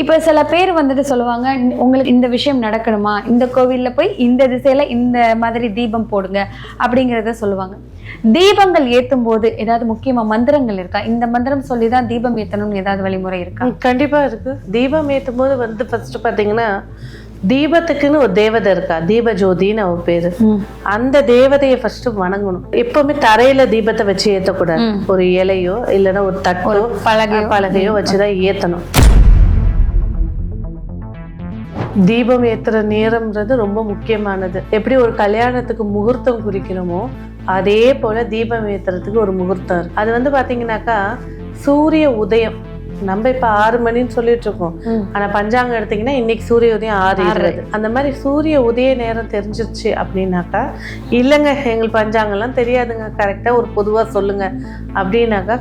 இப்போ சில பேர் வந்துட்டு சொல்லுவாங்க உங்களுக்கு இந்த விஷயம் நடக்கணுமா? இந்த கோவில்ல போய் இந்த திசையில இந்த மாதிரி தீபம் போடுங்க அப்படிங்கிறத சொல்லுவாங்க. தீபங்கள் ஏத்தும் போது ஏதாவது முக்கியமா மந்திரங்கள் இருக்கா? இந்த மந்திரம் சொல்லி தான் தீபம் ஏத்தணும்னு ஏதாவது வழிமுறை இருக்கா? கண்டிப்பா இருக்கு. தீபம் ஏற்றும் போது வந்து ஃபர்ஸ்ட் பாத்தீங்கன்னா தீபத்துக்குன்னு ஒரு தேவதை இருக்கா? தீப ஜோதின்னு அவ பேரு அந்த தேவதையை ஃபர்ஸ்ட் வணங்கணும். எப்பவுமே தரையில தீபத்தை வச்சு ஏத்தக்கூடாது. ஒரு இலையோ இல்லைன்னா ஒரு தட்டோ பலகையோ. பலகையோ வச்சுதான் ஏத்தணும். தீபம் ஏத்துற நேரம்ன்றது ரொம்ப முக்கியமானது. எப்படி ஒரு கல்யாணத்துக்கு முகூர்த்தம் குறிக்கிறோமோ அதே போல தீபம் ஏத்துறதுக்கு ஒரு முகூர்த்தம் இருக்கு. அது வந்து பாத்தீங்கன்னாக்கா சூரிய உதயம். நம்ம இப்ப ஆறு மணின்னு சொல்லிட்டு இருக்கோம். ஆனா பஞ்சாங்கம் எடுத்தீங்கன்னா இன்னைக்கு சூரிய உதயம் ஆறு இருபது. அந்த மாதிரி சூரிய உதய நேரம் தெரிஞ்சிருச்சு அப்படின்னாக்கா இல்லைங்க எங்களுக்கு பஞ்சாங்கம்லாம் தெரியாதுங்க. கரெக்டா ஒரு பொதுவா சொல்லுங்க. அப்படின்னாக்கா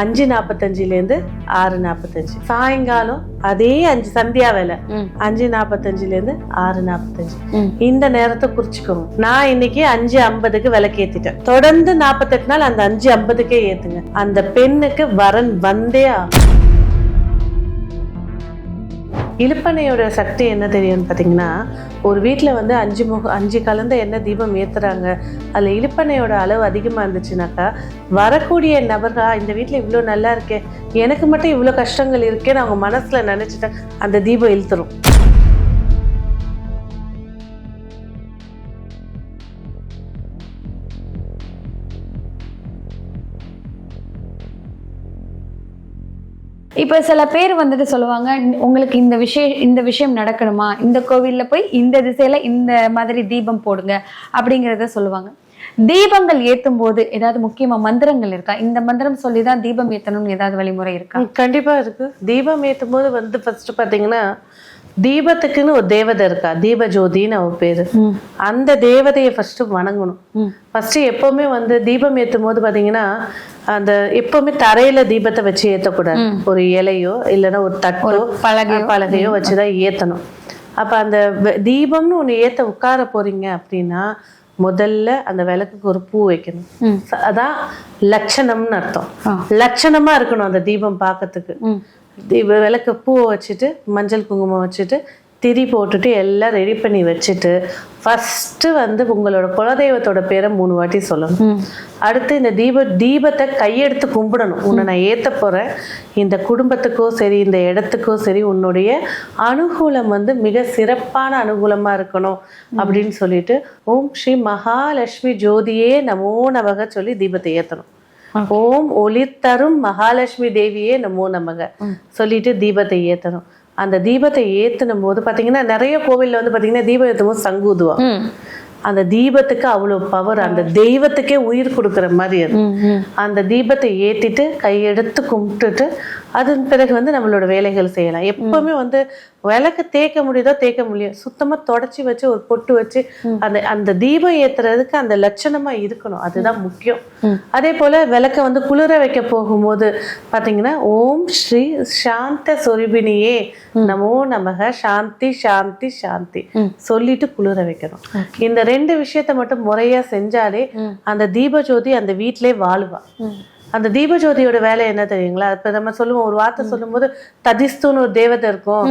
அஞ்சு நாற்பத்தஞ்சுலேருந்து ஆறு நாற்பத்தஞ்சு சாயங்காலம் அதே அஞ்சு சந்தியா வேலை. அஞ்சு நாற்பத்தஞ்சுலேருந்து ஆறு நாற்பத்தஞ்சு. இந்த நேரத்தை குறிச்சுக்கோங்க. நான் இன்னைக்கு அஞ்சு ஐம்பதுக்கு விளக்கேத்திட்டேன். தொடர்ந்து நாற்பத்தெட்டு நாள் அந்த அஞ்சு ஐம்பதுக்கே ஏத்துங்க. அந்த பெண்ணுக்கு வரன் வந்தே ஆகும் இழுப்பனையோட சக்தி என்ன தெரியும்னு பார்த்தீங்கன்னா ஒரு வீட்டில் வந்து அஞ்சு முக அஞ்சு கலந்த எண்ணெய் தீபம் ஏற்றுறாங்க அதில் இழுப்பனையோட அளவு அதிகமாக இருந்துச்சுனாக்கா வரக்கூடிய நபர்களா இந்த வீட்டில் இவ்வளோ நல்லா இருக்கே. எனக்கு மட்டும் இவ்வளோ கஷ்டங்கள் இருக்கேன்னு அவங்க மனசில் நினச்சிட்டா அந்த தீபம் இழுத்துரும். இப்போ சில பேர் வந்துட்டு சொல்லுவாங்க உங்களுக்கு இந்த விஷயம் இந்த விஷயம் நடக்கணுமா? இந்த கோவில்ல போய் இந்த திசையில இந்த மாதிரி தீபம் போடுங்க அப்படிங்கிறத சொல்லுவாங்க. தீபங்கள் ஏத்தும் போது ஏதாவது முக்கியமா மந்திரங்கள் இருக்கா? இந்த மந்திரம் சொல்லி தான் தீபம் ஏத்தணும்னு ஏதாவது வழிமுறை இருக்கா? கண்டிப்பா இருக்கு. தீபம் ஏற்றும் போது வந்து ஃபர்ஸ்ட் பார்த்தீங்கன்னா தீபத்துக்குன்னு ஒரு தேவதை இருக்கா? தீப ஜோதின்னு அவ பேரு. அந்த தேவதையை ஃபர்ஸ்ட் வணங்கணும். ஃபர்ஸ்ட் எப்பவுமே வந்து தீபம் ஏற்றும் போது பாத்தீங்கன்னா அந்த எப்பவுமே தரையில தீபத்தை வச்சு ஏத்தக்கூடாது. ஒரு இலையோ இல்லைன்னா ஒரு தட்டோ பலகையோ. பலகையோ வச்சுதான் ஏத்தணும். அப்ப அந்த தீபம்னு ஒண்ணு ஏத்த உட்கார போறீங்க அப்படின்னா முதல்ல அந்த விளக்குக்கு ஒரு பூ வைக்கணும். அதான் லட்சணம்னு அர்த்தம். லட்சணமா இருக்கணும் அந்த தீபம் பார்க்கறதுக்கு. விளக்கு பூவை வச்சுட்டு மஞ்சள் குங்குமம் வச்சுட்டு திரி போட்டுட்டு எல்லாம் ரெடி பண்ணி வச்சுட்டு ஃபஸ்ட்டு வந்து உங்களோட குலதெய்வத்தோட பேரை மூணு வாட்டி சொல்லணும். அடுத்து இந்த தீப தீபத்தை கையெடுத்து கும்பிடணும். உன்னை நான் ஏத்த போறேன். இந்த குடும்பத்துக்கோ சரி இந்த இடத்துக்கோ சரி உன்னுடைய அனுகூலம் வந்து மிக சிறப்பான அனுகூலமா இருக்கணும் அப்படின்னு சொல்லிட்டு ஓம் ஸ்ரீ மகாலட்சுமி ஜோதியே நமோ நமக சொல்லி தீபத்தை ஏத்தணும். ஓம் ஒளித்தரும் மகாலட்சுமி தேவியே நமோ நமக சொல்லிட்டு தீபத்தை ஏத்தணும். அந்த தீபத்தை ஏத்துனும் போது பாத்தீங்கன்னா நிறைய கோவில்ல வந்து பாத்தீங்கன்னா தீபம் ஏத்தும் போது சங்கு ஊதுவாங்க ம். அந்த தீபத்துக்கு அவ்வளவு பவர் அந்த தெய்வத்துக்கே உயிர் கொடுக்குற மாதிரி அது. அந்த தீபத்தை ஏத்திட்டு கையெடுத்து கும்பிட்டுட்டு அதன் பிறகு வந்து நம்மளோட வேலைகள் செய்யலாம். எப்பவுமே வந்து விளக்கு தேய்க்க முடியுதோ தேய்க்க முடியும் சுத்தமா தொடச்சி வச்சு ஒரு பொட்டு வச்சு அந்த அந்த தீபம் ஏத்துறதுக்கு அந்த லட்சணமா இருக்கணும். அதுதான் முக்கியம். அதே போல விளக்க வந்து குளிர வைக்க போகும்போது பாத்தீங்கன்னா ஓம் ஸ்ரீ சாந்த சொருபினியே நமோ நமக. சாந்தி சாந்தி சாந்தி. சொல்லிட்டு குளிர வைக்கணும். இந்த ரெண்டு விஷயத்த மட்டும் முறையா செஞ்சாலே அந்த தீபஜோதி அந்த வீட்டிலே வாழுவா. அந்த தீபஜோதியோட வேலை என்ன தெரியுங்களா? இப்ப நம்ம சொல்லுவோம் ஒரு வார்த்தை சொல்லும்போது ததிஸ்துன்னு ஒரு தேவதை இருக்கும்.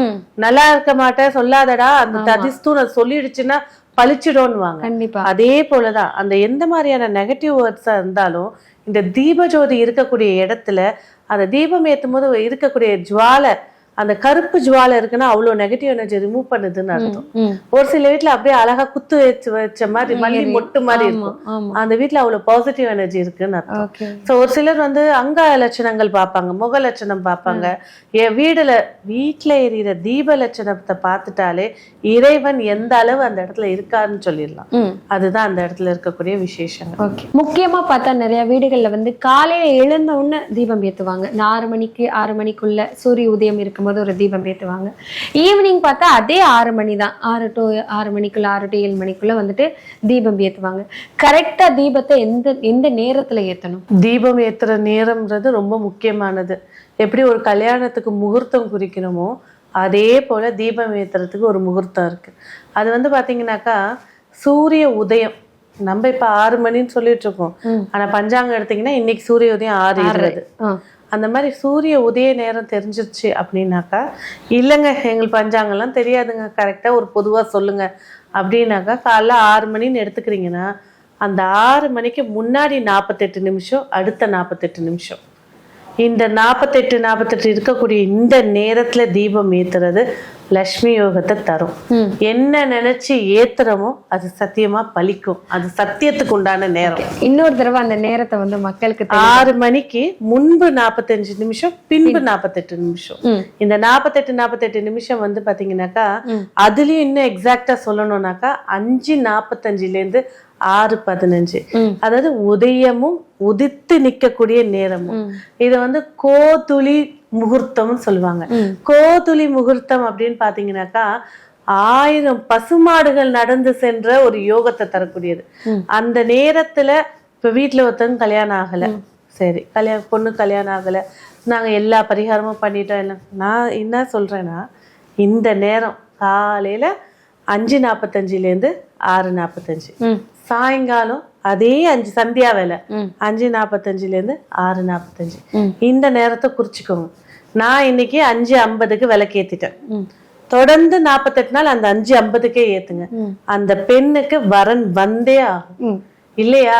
நல்லா இருக்க மாட்டேன் சொல்லாதடா. அந்த ததிஸ்துன்னு அது சொல்லிடுச்சுன்னா பளிச்சிடும்னுவாங்க கண்டிப்பா. அதே போலதான் அந்த எந்த மாதிரியான நெகட்டிவ் வேர்ட்ஸா இருந்தாலும் இந்த தீபஜோதி இருக்கக்கூடிய இடத்துல அந்த தீபம் ஏத்தும் போது இருக்கக்கூடிய ஜுவாலை அந்த கருப்பு ஜுவாலை இருக்குன்னா அவ்வளவு நெகட்டிவ் எனர்ஜி ரிமூவ் பண்ணுதுன்னு அர்த்தம். ஒரு சில வீட்ல அப்படியே அழகா குத்து வச்சு வச்ச மாதிரி மல்லி மொட்டு மாதிரி இருக்கும். அந்த வீட்ல அவ்வளவு பாசிட்டிவ் எனர்ஜி இருக்குன்னு அர்த்தம். ஸோ ஒரு சிலர் வந்து அங்க லட்சணங்கள் பார்ப்பாங்க முக லட்சணம் பார்ப்பாங்க. என் வீடுல வீட்டுல எரியிற தீப லட்சணத்தை பார்த்துட்டாலே இறைவன் எந்த அளவு அந்த இடத்துல இருக்காருன்னு சொல்லிடலாம். அதுதான் அந்த இடத்துல இருக்கக்கூடிய விசேஷங்கள். ஓகே முக்கியமா பார்த்தா நிறைய வீடுகள்ல வந்து காலையில எழுந்த உடனே தீபம் ஏத்துவாங்க. இந்த ஆறு மணிக்கு ஆறு மணிக்குள்ள சூரிய உதயம் இருக்கும்போது ஒரு தீபம் ஏத்துவாங்க. ஈவினிங் பார்த்தா அதே ஆறு மணி தான். ஆறு டு ஆறு மணிக்குள்ள ஆறு டு ஏழு மணிக்குள்ள வந்துட்டு தீபம் ஏத்துவாங்க. கரெக்டா தீபத்தை எந்த எந்த நேரத்துல ஏத்தணும்? தீபம் ஏத்துற நேரம்ன்றது ரொம்ப முக்கியமானது. எப்படி ஒரு கல்யாணத்துக்கு முகூர்த்தம் குறிக்கணுமோ அதே போல தீபம் ஏத்துறதுக்கு ஒரு முகூர்த்தம் இருக்கு. அது வந்து பாத்தீங்கன்னாக்கா சூரிய உதயம். நம்ம இப்ப ஆறு மணின்னு சொல்லிட்டு இருக்கோம். ஆனா பஞ்சாங்கம் எடுத்தீங்கன்னா இன்னைக்கு சூரிய உதயம் ஆறு இருபது. அந்த மாதிரி சூரிய உதய நேரம் தெரிஞ்சிருச்சு அப்படின்னாக்கா இல்லைங்க எங்களுக்கு பஞ்சாங்கெல்லாம் தெரியாதுங்க கரெக்டாக ஒரு பொதுவாக சொல்லுங்கள் அப்படின்னாக்கா காலைல ஆறு மணின்னு எடுத்துக்கிறீங்கன்னா அந்த ஆறு மணிக்கு முன்னாடி நாற்பத்தெட்டு நிமிஷம் அடுத்த நாற்பத்தெட்டு நிமிஷம். இந்த நாற்பத்தெட்டு நாற்பத்தெட்டு இருக்கக்கூடிய இந்த நேரத்துல தீபம் ஏத்துறது லக்ஷ்மி யோகத்தை தரும். என்ன நினைச்சு ஏத்துறமோ அது சத்தியமா பலிக்கும் அது சத்தியத்துக்கு உண்டான நேரம் இன்னொரு தடவை அந்த நேரத்தை வந்து மக்களுக்கு ஆறு மணிக்கு முன்பு நாற்பத்தஞ்சு நிமிஷம் பின்பு நாற்பத்தெட்டு நிமிஷம். இந்த நாற்பத்தெட்டு நாற்பத்தெட்டு நிமிஷம் வந்து பாத்தீங்கன்னாக்கா. அதுலயும் இன்னும் எக்ஸாக்டா சொல்லணும்னாக்கா அஞ்சு நாற்பத்தஞ்சுல இருந்து ஆறு பதினஞ்சு. அதாவது உதயமும் உதித்து நிக்கக்கூடிய நேரமும். இதை வந்து கோதுளி முகூர்த்தம்னு சொல்லுவாங்க. கோதுளி முகூர்த்தம் அப்படின்னு பாத்தீங்கன்னாக்கா ஆயிரம் பசுமாடுகள் நடந்து சென்ற ஒரு யோகத்தை தரக்கூடியது. அந்த நேரத்துல இப்ப வீட்டுல ஒருத்தவங்க கல்யாணம் ஆகல சரி கல்யாணம் பொண்ணு கல்யாணம் ஆகல நாங்க எல்லா பரிகாரமும் பண்ணிட்டோம் நான் என்ன சொல்றேன்னா இந்த நேரம் காலையில அஞ்சு நாற்பத்தஞ்சுல இருந்து ஆறு நாற்பத்தஞ்சு. சாயங்காலம் அதே அஞ்சு சந்தியா வேலை. அஞ்சு நாற்பத்தஞ்சுல இருந்து ஆறு நாற்பத்தஞ்சு. இந்த நேரத்தை குறிச்சுக்கோங்க நான் இன்னைக்கு அஞ்சு ஐம்பதுக்கு விளக்கேத்திட்டேன். தொடர்ந்து நாற்பத்தெட்டு நாள் அந்த அஞ்சு ஐம்பதுக்கே ஏத்துங்க. அந்த பெண்ணுக்கு வரன் வந்தே ஆகும். இல்லையா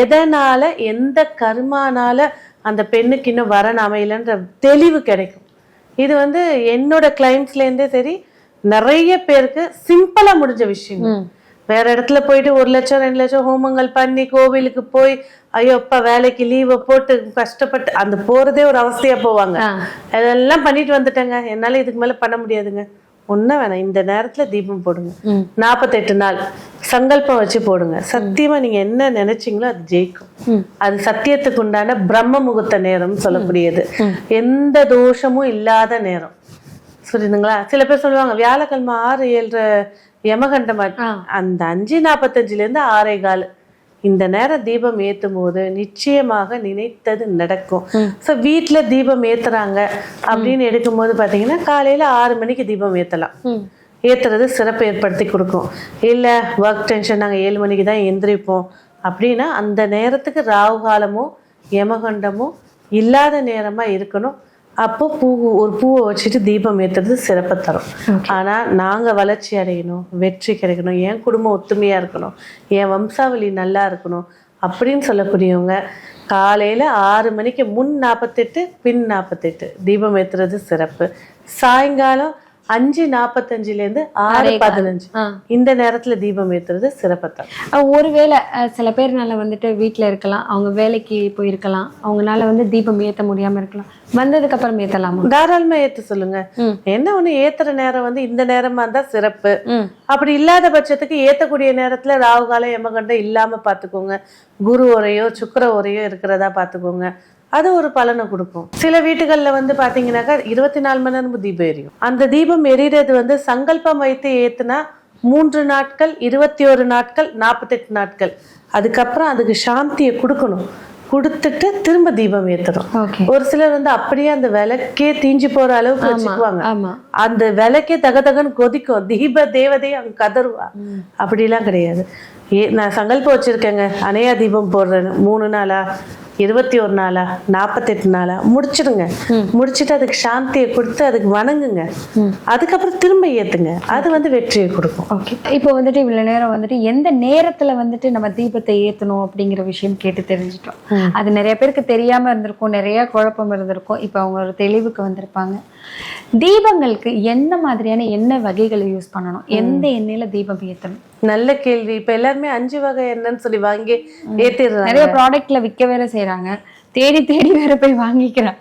எதனால எந்த கர்மானால அந்த பெண்ணுக்கு இன்னும் வரன் அமையலன்ற தெளிவு கிடைக்கும் இது வந்து என்னோட கிளைம்ஸ்ல இருந்தே சரி நிறைய பேருக்கு சிம்பிளா முடிஞ்ச விஷயம். வேற இடத்துல போயிட்டு ஒரு லட்சம் ரெண்டு லட்சம் ஹோமங்கள் பண்ணி கோவிலுக்கு போய் ஐயோ அப்பா வேலைக்கு லீவை போட்டு கஷ்டப்பட்டு அந்த போறதே ஒரு அவஸ்தையா போவாங்க. அதெல்லாம் பண்ணிட்டு வந்துட்டேங்க. என்னால இதுக்கு மேல பண்ண முடியாதுங்க. ஒன்றும் வேணாம். இந்த நேரத்துல தீபம் போடுங்க. நாற்பத்தெட்டு நாள். சங்கல்பம் வச்சு போடுங்க. சத்தியமா நீங்க என்ன நினைச்சீங்களோ அது ஜெயிக்கும். அது சத்தியத்துக்கு உண்டான பிரம்ம முகூர்த்த நேரம் சொல்லக்கூடியது. எந்த தோஷமும் இல்லாத நேரம். புரியுதுங்களா? சில பேர் சொல்லுவாங்க வியாழக்கிழமை ஆறு ஏழு யமகண்டம். அந்த அஞ்சு நாற்பத்தஞ்சுல இருந்து ஆறே கால். இந்த நேரம் தீபம் ஏத்தும் போது நிச்சயமாக நினைத்தது நடக்கும். ஸோ வீட்டுல தீபம் ஏத்துறாங்க அப்படின்னு எடுக்கும்போது பாத்தீங்கன்னா காலையில ஆறு மணிக்கு தீபம் ஏத்தலாம். ம். ஏத்துறது சிறப்பு ஏற்படுத்தி கொடுக்கும். இல்ல ஒர்க் டென்ஷன் நாங்க ஏழு மணிக்கு தான் எந்திரிப்போம் அப்படின்னா அந்த நேரத்துக்கு ராகு காலமோ யமகண்டமோ இல்லாத நேரமா இருக்கணும். அப்போ பூ ஒரு பூவை வச்சுட்டு தீபம் ஏத்துறது சிறப்பை தரும். ஆனா நாங்க வளர்ச்சி அடையணும் வெற்றி கிடைக்கணும் என் குடும்பம் ஒத்துமையா இருக்கணும் என் வம்சாவளி நல்லா இருக்கணும் அப்படின்னு சொல்லக்கூடியவங்க காலையில ஆறு மணிக்கு முன் நாற்பத்தெட்டு பின் நாற்பத்தெட்டு தீபம் ஏத்துறது சிறப்பு. சாயங்காலம் அஞ்சு நாற்பத்தஞ்சுல இருந்து ஆறு பதினஞ்சு. இந்த நேரத்துல தீபம் ஏத்துறது சிறப்பை தரும் அஹ் ஒருவேளை சில பேர்னால வந்துட்டு வீட்ல இருக்கலாம் அவங்க வேலைக்கு போயிருக்கலாம் அவங்கனால வந்து தீபம் ஏத்த முடியாம இருக்கலாம். வந்ததுக்கு அப்புறம் ஏத்தலாமா? தாராளமா ஏத்து சொல்லுங்க. என்ன ஒண்ணு ஏத்துற நேரம் வந்து இந்த நேரமா இருந்தா சிறப்பு. அப்படி இல்லாத பட்சத்துக்கு ஏத்தக்கூடிய நேரத்துல ராகு காலம் யமகண்டம் இல்லாம பாத்துக்கோங்க. குரு உரையோ சுக்கிர உரையோ இருக்கிறதா பாத்துக்கோங்க. அது ஒரு பலனை கொடுக்கும். சில வீட்டுகள்ல வந்து பாத்தீங்கன்னாக்கா இருபத்தி நாலு மணி நேரமும் தீபம் எரியும். அந்த தீபம் எரியறது வந்து சங்கல்பம் வைத்து ஏத்துனா மூன்று நாட்கள் இருபத்தி ஒரு நாட்கள் நாற்பத்தெட்டு நாட்கள். அதுக்கப்புறம் அதுக்கு சாந்தியை கொடுக்கணும். கொடுத்துட்டு திரும்ப தீபம் ஏத்தணும். ஓகே. ஒரு சிலர் வந்து அப்படியே அந்த விளக்கே தீஞ்சு போற அளவுக்கு வச்சுக்குவாங்க. அந்த விளக்கே தகதகன்னு கொதிக்கும். தீப தேவதை அங்க கதறுவா அப்படிலாம் கிடையாது. ஏ நான் சங்கல்பம் வச்சிருக்கேங்க. அணையா தீபம் போடுறேன்னு. மூணு நாளா? இருபத்தி ஒரு நாளா நாற்பத்தெட்டு நாளா முடிச்சிடுங்க. முடிச்சிட்டு அதுக்கு சாந்தியை கொடுத்து அதுக்கு வணங்குங்க. அதுக்கப்புறம் திரும்ப ஏத்துங்க. அது வந்து வெற்றியை கொடுக்கும். ஓகே இப்போ வந்துட்டு இவ்வளவு நேரம் வந்துட்டு எந்த நேரத்துல வந்துட்டு நம்ம தீபத்தை ஏத்தணும் அப்படிங்கிற விஷயம் கேட்டு தெரிஞ்சுட்டோம். அது நிறைய பேருக்கு தெரியாம இருந்திருக்கும் நிறைய குழப்பம் இருந்திருக்கும். இப்போ அவங்க ஒரு தெளிவுக்கு வந்திருப்பாங்க. தீபங்களுக்கு எந்த மாதிரியான எண்ணெய் வகைகளை யூஸ் பண்ணணும்? எந்த எண்ணெயில தீபம் ஏத்தணும்? நல்ல கேள்வி. இப்ப எல்லாருமே அஞ்சு வகை என்னன்னு சொல்லி வாங்கி ஏத்திடுறாங்க. நிறைய ப்ராடக்ட்ல விற்க வேற செய்றாங்க. தேடி தேடி வேற போய் வாங்கிக்கிறாங்க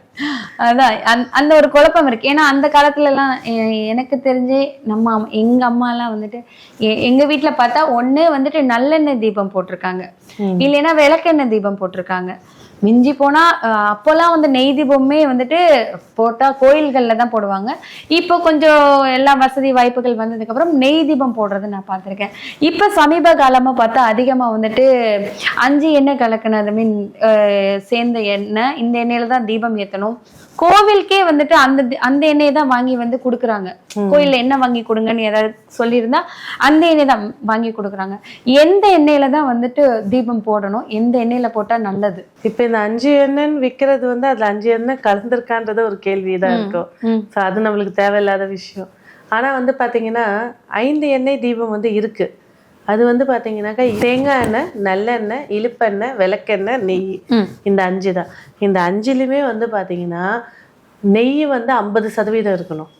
அதான் அந்த- ஒரு குழப்பம் இருக்கு. ஏன்னா அந்த காலத்துல எல்லாம் எனக்கு தெரிஞ்சே நம்ம எங்க அம்மா எல்லாம் வந்துட்டு எங்க வீட்ல பார்த்தா ஒண்ணு வந்துட்டு நல்லெண்ணெய் தீபம் போட்டிருக்காங்க. இல்லைன்னா விளக்கெண்ணெய் தீபம் போட்டிருக்காங்க. மிஞ்சி போனா அஹ், அப்போல்லாம் வந்து நெய் தீபமே வந்துட்டு போட்டா கோயில்கள்ல தான் போடுவாங்க. இப்போ கொஞ்சம் எல்லா வசதி வாய்ப்புகள் வந்ததுக்கு அப்புறம் நெய் தீபம் போடுறது நான் பார்த்திருக்கேன். இப்போ சமீப காலமா பார்த்தா அதிகமா வந்துட்டு அஞ்சு எண்ணெய் கலக்கினது மீன் சேர்ந்த எண்ணெய் இந்த எண்ணெயில தான் தீபம் ஏத்தணும். கோவிலுக்கே வந்துட்டு அந்த அந்த எண்ணெயை தான் வாங்கி வந்து கொடுக்குறாங்க. கோயில்ல எண்ணெய் வாங்கி கொடுங்கன்னு ஏதாவது சொல்லியிருந்தா அந்த எண்ணெய் தான் வாங்கி கொடுக்குறாங்க. எந்த எண்ணெயில தான் வந்துட்டு தீபம் போடணும் எந்த எண்ணெயில போட்டா நல்லது? இப்ப இந்த அஞ்சு எண்ணெய்ன்னு விக்கிறது வந்து அதுல அஞ்சு எண்ணெய் கலந்துருக்கான்றது ஒரு கேள்விதான் இருக்கும். ஸோ அது நம்மளுக்கு தேவையில்லாத விஷயம். ஆனா வந்து பாத்தீங்கன்னா ஐந்து எண்ணெய் தீபம் வந்து இருக்கு. அது வந்து பாத்தீங்கன்னாக்கா தேங்காய் எண்ணெய் நல்லெண்ணெய் இழுப்பெண்ணெய் விளக்கெண்ணெய் நெய். இந்த அஞ்சு தான். இந்த அஞ்சுலையுமே வந்து பாத்தீங்கன்னா நெய் வந்து ஐம்பது சதவீதம் இருக்கணும்.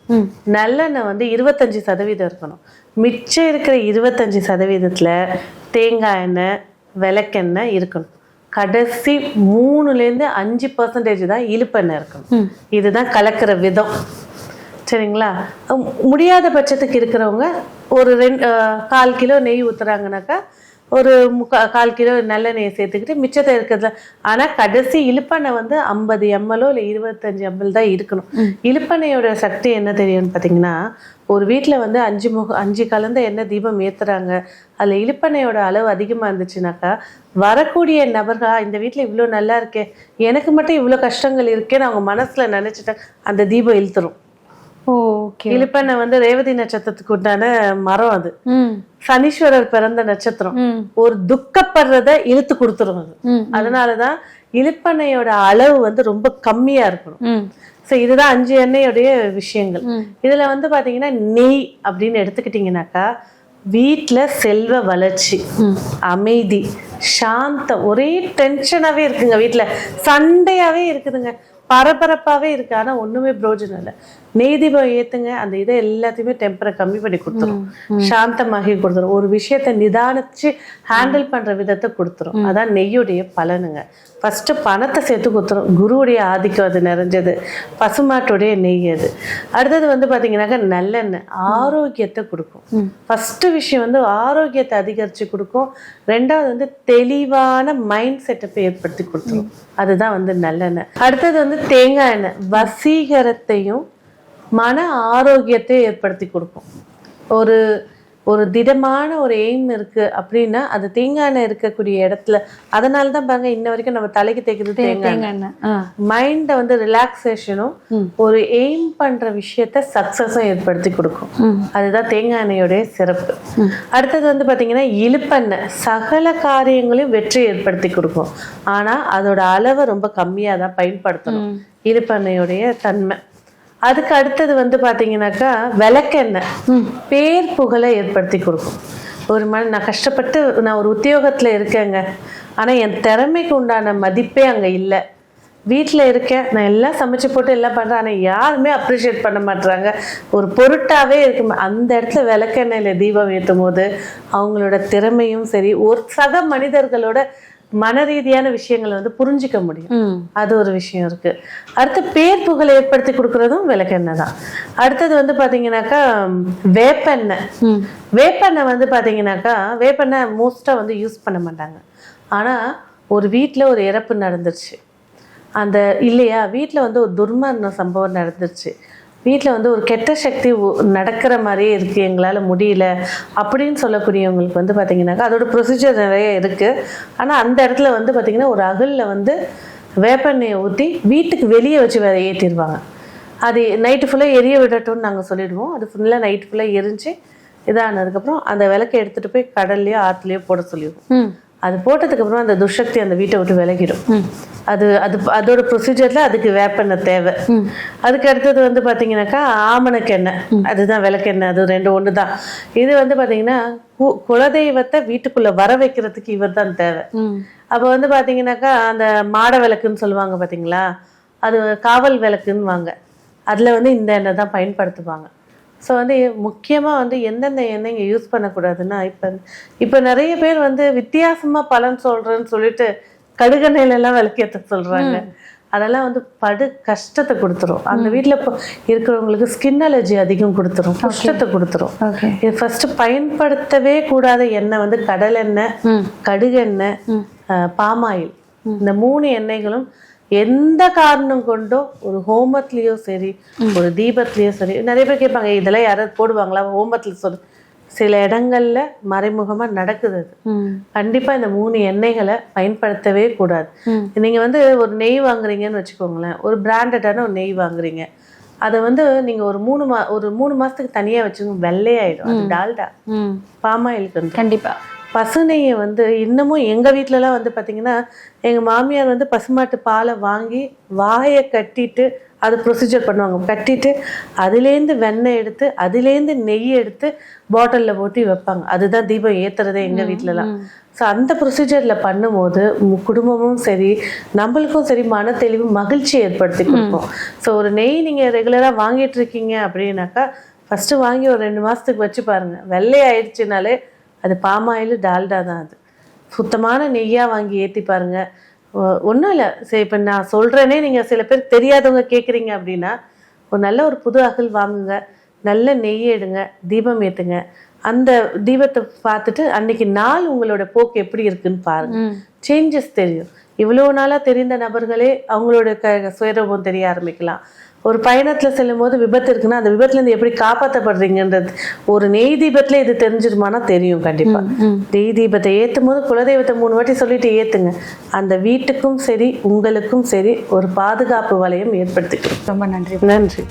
நல்லெண்ணெய் வந்து இருபத்தஞ்சி சதவீதம் இருக்கணும். மிச்சம் இருக்கிற இருபத்தஞ்சி சதவீதத்தில் தேங்காய் எண்ணெய் விளக்கெண்ணெய் இருக்கணும். கடைசி மூணுலேருந்து அஞ்சு பர்சன்டேஜ் தான் இழுப்பெண்ணெய் இருக்கணும் ம். இதுதான் கலக்கிற விதம். சரிங்களா? முடியாத பட்சத்துக்கு இருக்கிறவங்க ஒரு ரெண்டு கால் கிலோ நெய் ஊற்றுறாங்கனாக்கா ஒரு முக்கா கால் கிலோ நல்லெண்ணெயை சேர்த்துக்கிட்டு மிச்சத்தை இருக்கிறதுல ஆனால் கடைசி இழுப்பெண்ணெய் வந்து ஐம்பது எம்எல்ஓ இல்லை இருபத்தஞ்சு எம்எல் தான் இருக்கணும். இழுப்பெண்ணெயோட சக்தி என்ன தெரியும்னு பார்த்தீங்கன்னா ஒரு வீட்டில் வந்து அஞ்சு முக அஞ்சு கலந்த எண்ணெய் தீபம் ஏற்றுறாங்க அதில் இழுப்பெண்ணெயோட அளவு அதிகமாக இருந்துச்சுனாக்கா வரக்கூடிய நபர்கள் இந்த வீட்டில் இவ்வளோ நல்லா இருக்கே எனக்கு மட்டும் இவ்வளோ கஷ்டங்கள் இருக்கேன்னு அவங்க மனசில் நினச்சிட்டா அந்த தீபம் இழுத்துரும். ஓகே இழுப்பெண்ணெய் வந்து ரேவதி நட்சத்திரத்துக்கு உண்டான மரம் அது. சனீஸ்வரர் பிறந்த நட்சத்திரம். ஒரு துக்கப்படுறத இழுத்து கொடுத்துரும் அது. அதனாலதான் இழுப்பெண்ணெயோட அளவு வந்து ரொம்ப கம்மியா இருக்கணும். ஸோ இதுதான் அஞ்சு எண்ணெயோடைய விஷயங்கள். இதுல வந்து பாத்தீங்கன்னா நெய் அப்படின்னு எடுத்துக்கிட்டிங்கனாக்கா வீட்ல செல்வ வளர்ச்சி அமைதி சாந்தம். ஒரே டென்ஷனாவே இருக்குங்க வீட்ல. சண்டையாவே இருக்குதுங்க. பரபரப்பாவே இருக்கு. ஆனா ஒண்ணுமே பிரயோஜனம் இல்லை. நெய் தீபம் ஏத்துங்க அந்த இதை எல்லாத்தையுமே டெம்பரை கம்மி பண்ணி கொடுத்துரும். சாந்தமாகி கொடுத்துரும். ஒரு விஷயத்தை நிதானிச்சு ஹேண்டில் பண்ற விதத்தை கொடுத்துரும். அதான் நெய்யுடைய பலனுங்க. ஃபர்ஸ்ட் பணத்தை சேர்த்து கொடுத்துரும் குருவுடைய ஆதிக்கம் அது நிறைஞ்சது. பசுமாட்டுடைய நெய் அது. அடுத்தது வந்து பாத்தீங்கன்னாக்கா நல்லெண்ணெய். ஆரோக்கியத்தை கொடுக்கும். ஃபர்ஸ்ட் விஷயம் வந்து ஆரோக்கியத்தை அதிகரிச்சு கொடுக்கும். ரெண்டாவது வந்து தெளிவான மைண்ட் செட்டப்பை ஏற்படுத்தி கொடுத்துரும். அதுதான் வந்து நல்லெண்ணெய். அடுத்தது வந்து தேங்காய் எண்ணெய். வசீகரத்தையும் மன ஆரோக்கியத்தை ஏற்படுத்தி கொடுக்கும். ஒரு ஒரு திடமான ஒரு எய்ம் இருக்கு அப்படின்னா அது தேங்காய் எண்ணெய் இருக்கக்கூடிய இடத்துல அதனால தான் பாருங்க இன்ன வரைக்கும் நம்ம தலைக்கு தேய்க்கிறது தேங்காய் எண்ணெய். மைண்டை வந்து ரிலாக்ஸேஷனும். ஒரு எய்ம் பண்ற விஷயத்த சக்சஸும் ஏற்படுத்தி கொடுக்கும். அதுதான் தேங்காய் எண்ணெயோடைய சிறப்பு. அடுத்தது வந்து பாத்தீங்கன்னா இழுப்பெண்ணெய். சகல காரியங்களையும் வெற்றி ஏற்படுத்தி கொடுக்கும். ஆனா அதோட அளவை ரொம்ப கம்மியா தான் பயன்படுத்தணும் இழுப்பெண்ணெயோடைய தன்மை. அதுக்கு அடுத்தது வந்து பாத்தீங்கன்னாக்கா விளக்கெண்ணெய். பேர் புகழை ஏற்படுத்தி கொடுக்கும். ஒரு மணி நான் கஷ்டப்பட்டு நான் ஒரு உத்தியோகத்துல இருக்கேங்க. ஆனா என் திறமைக்கு உண்டான மதிப்பே அங்க இல்லை. வீட்டில் இருக்கேன். நான் எல்லாம் சமைச்சு போட்டு எல்லாம் பண்ணுறேன் ஆனால் யாருமே அப்ரிஷியேட் பண்ண மாட்றாங்க. ஒரு பொருட்டாவே இருக்கு அந்த இடத்துல விளக்கெண்ணெயில் தீபம் ஏற்றும் போது அவங்களோட திறமையும் சரி ஒரு சக மனிதர்களோட மன ரீதியான விஷயங்களை வந்து புரிஞ்சிக்க முடியும். அது ஒரு விஷயம் இருக்கு. அடுத்து பேர் புகழை ஏற்படுத்தி கொடுக்கறதும் விளக்கெண்ணெய் தான் அடுத்தது வந்து பாத்தீங்கன்னாக்கா வேப்பெண்ணெய். வேப்பெண்ணெய் வந்து பாத்தீங்கன்னாக்கா வேப்பெண்ணெய் மோஸ்டா வந்து யூஸ் பண்ண மாட்டாங்க. ஆனா ஒரு வீட்ல ஒரு இறப்பு நடந்துருச்சு. அந்த இல்லையா வீட்ல வந்து ஒரு துர்மரண சம்பவம் நடந்துருச்சு. வீட்டில் வந்து ஒரு கெட்ட சக்தி நடக்கிற மாதிரியே இருக்குது எங்களால் முடியல அப்படின்னு சொல்லக்கூடியவங்களுக்கு வந்து பார்த்திங்கனாக்கா அதோட ப்ரொசீஜர் நிறைய இருக்குது ஆனால் அந்த இடத்துல வந்து பார்த்திங்கன்னா ஒரு அகலில் வந்து வேப்பெண்ணெயை ஊற்றி வீட்டுக்கு வெளியே வச்சு வேற ஏற்றிடுவாங்க அது நைட்டு ஃபுல்லாக எரிய விடட்டும்னு நாங்கள் சொல்லிடுவோம். அது ஃபுல்லாக நைட்டு ஃபுல்லாக எரிஞ்சு இதானதுக்கப்புறம் அந்த விளக்கை எடுத்துகிட்டு போய் கடல்லையோ ஆற்றுலையோ போட சொல்லிடுவோம். அது போட்டதுக்கு அப்புறம் அந்த துஷக்தி அந்த வீட்டை விட்டு விலகிடும். அது அது அதோட ப்ரொசீஜர்ல அதுக்கு வேப்பெண்ணெய் தேவை. அதுக்கு அடுத்தது வந்து பாத்தீங்கன்னாக்கா ஆமணக்கெண்ணெய் அதுதான் விளக்கெண்ணெய் அது ரெண்டு ஒன்று தான் இது வந்து பாத்தீங்கன்னா கு- குலதெய்வத்தை வீட்டுக்குள்ள வர வைக்கிறதுக்கு இவர் தான் தேவை அப்போ வந்து பாத்தீங்கன்னாக்கா அந்த மாட விளக்குன்னு சொல்லுவாங்க பாத்தீங்களா? அது காவல் விளக்குன்னு வாங்க அதுல வந்து இந்த எண்ணெய் தான் பயன்படுத்துவாங்க. ஸோ வந்து முக்கியமாக வந்து எந்தெந்த எண்ணெய்ங்க யூஸ் பண்ணக்கூடாதுன்னா இப்போ இப்போ நிறைய பேர் வந்து வித்தியாசமா பலன் சொல்றேன்னு சொல்லிட்டு கடுகெண்ணெயில எல்லாம் விளக்கேற்ற சொல்றாங்க. அதெல்லாம் வந்து படு கஷ்டத்தை கொடுத்துரும். அந்த வீட்டில் இருக்கிறவங்களுக்கு ஸ்கின் அலர்ஜி அதிகம் கொடுத்துரும். கஷ்டத்தை கொடுத்துரும். இது ஃபர்ஸ்ட் பயன்படுத்தவே கூடாத எண்ணெய் வந்து கடலெண்ணெய் கடுகெண்ணெய் பாமாயில். இந்த மூணு எண்ணெய்களும் எந்த காரணம் கொண்டோ ஒரு ஹோமத்துலேயோ சரி ஒரு தீபத்துலேயோ சரி நிறைய பேர் கேட்பாங்க இதெல்லாம் யாராவது போடுவாங்களா? ஹோமத்தில் சொல்லு சில இடங்கள்ல மறைமுகமா நடக்குது அது. கண்டிப்பா இந்த மூணு எண்ணெய்களை பயன்படுத்தவே கூடாது. நீங்க வந்து ஒரு நெய் வாங்குறீங்கன்னு வச்சுக்கோங்களேன் ஒரு பிராண்டடான ஒரு நெய் வாங்குறீங்க. அதை வந்து நீங்க ஒரு மூணு மா ஒரு மூணு மாசத்துக்கு தனியா வச்சுங்க வெள்ளையாயிடும். அது டால்டா. பாமாயிலுக்கு கண்டிப்பா. பசு நெய்யை வந்து இன்னமும் எங்க வீட்லலாம் வந்து பாத்தீங்கன்னா எங்க மாமியார் வந்து பசுமாட்டு பாலை வாங்கி வாயை கட்டிட்டு அது ப்ரொசீஜர் பண்ணுவாங்க. கட்டிட்டு அதுலேருந்து வெண்ணெய் எடுத்து அதுலேருந்து நெய் எடுத்து பாட்டிலில் போட்டு வைப்பாங்க. அதுதான் தீபம் ஏத்துறதே எங்க வீட்டிலலாம் ஸோ அந்த ப்ரொசீஜரில் பண்ணும்போது குடும்பமும் சரி நம்மளுக்கும் சரி மன தெளிவு மகிழ்ச்சி ஏற்படுத்தி கொடுக்கும். ஸோ ஒரு நெய் நீங்கள் ரெகுலராக வாங்கிட்டு இருக்கீங்க அப்படின்னாக்கா ஃபஸ்ட்டு வாங்கி ஒரு ரெண்டு மாதத்துக்கு வச்சு பாருங்க. வெள்ளை ஆயிடுச்சுனாலே அது பாமாயில் டால்டா தான் அது. சுத்தமான நெய்யாக வாங்கி ஏற்றி பாருங்க. ஒன்றும் இல்லை. சரி இப்போ நான் சொல்கிறேனே நீங்கள் சில பேர் தெரியாதவங்க கேட்குறீங்க அப்படின்னா ஒரு நல்ல ஒரு புது அகல் வாங்குங்க. நல்ல நெய் எடுங்க. தீபம் ஏற்றுங்க அந்த தீபத்தை பார்த்துட்டு அன்னைக்கு நாள் உங்களோட போக்கு எப்படி இருக்குன்னு பாருங்க. சேஞ்சஸ் தெரியும். இவ்வளோ நாளாக தெரிந்த நபர்களே அவங்களோட க சுயரூபம் தெரிய ஆரம்பிக்கலாம். ஒரு பயணத்தில் செல்லும் போது விபத்து இருக்குன்னா அந்த விபத்துலேருந்து எப்படி காப்பாற்றப்படுறீங்கன்றது ஒரு நெய் தீபத்தில் இது தெரிஞ்சிருமானா தெரியும் கண்டிப்பாக நெய் தீபத்தை ஏற்றும் போது குலதெய்வத்தை மூணு வாட்டி சொல்லிட்டு ஏற்றுங்க அந்த வீட்டுக்கும் சரி உங்களுக்கும் சரி ஒரு பாதுகாப்பு வளையம் ஏற்படுத்திக்கணும் ரொம்ப நன்றி. நன்றி.